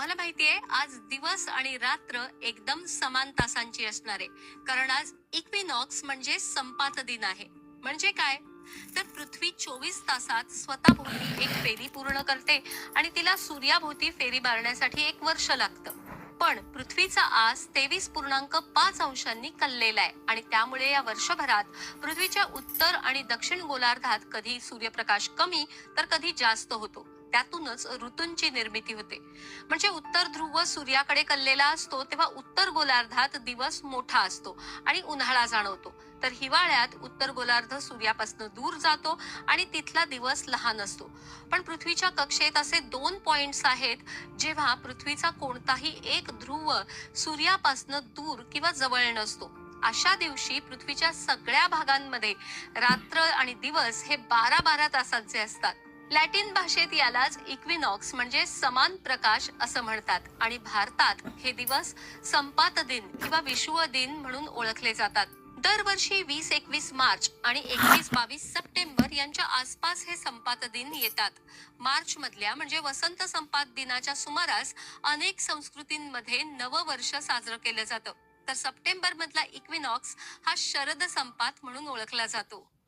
तुम्हाला माहितीये आज दिवस आणि रात्र एकदम समान तासांची असणार. आहे कारण आज इक्विनॉक्स म्हणजे संपात दिन आहे. म्हणजे काय? तर पृथ्वी चोवीस तासात स्वतःभोवती एक फेरी पूर्ण करते आणि तिला सूर्याभोवती फेरी मारण्यासाठी एक वर्ष लागतं. पण पृथ्वीचा आस तेवीस पूर्णांक पाच अंशांनी कललेला आहे आणि त्यामुळे या वर्षभरात पृथ्वीच्या उत्तर आणि दक्षिण गोलार्धात कधी सूर्यप्रकाश कमी तर कधी जास्त होतो. त्यातूनच ऋतूंची निर्मिती होते. म्हणजे उत्तर ध्रुव सूर्याकडे कललेला असतो तेव्हा उत्तर गोलार्धात दिवस मोठा असतो आणि उन्हाळा जाणवतो. तर हिवाळ्यात उत्तर गोलार्ध सूर्यापासून दूर जातो आणि तिथला दिवस लहान असतो. पण पृथ्वीच्या कक्षेत असे दोन पॉइंट्स आहेत जेव्हा पृथ्वीचा कोणताही एक ध्रुव सूर्यापासून दूर किंवा जवळ नसतो. अशा दिवशी पृथ्वीच्या सगळ्या भागांमध्ये रात्र आणि दिवस हे बारा बारा तासांचे असतात. लॅटिन भाषेत यालाच इक्विनॉक्स म्हणजे समान प्रकाश असं म्हणतात. आणि भारतात हे दिवस संपात दिन किंवा विश्व दिन म्हणून ओळखले जातात. दरवर्षी वीस एकवीस मार्च आणि एकवीस बावीस सप्टेंबर यांच्या आसपास हे संपात दिन येतात. मार्च मधल्या म्हणजे वसंत संपात दिनाच्या सुमारास अनेक संस्कृतींमध्ये नववर्ष साजरं केलं जातं. तर सप्टेंबर मधला इक्विनॉक्स हा शरद संपात म्हणून ओळखला जातो.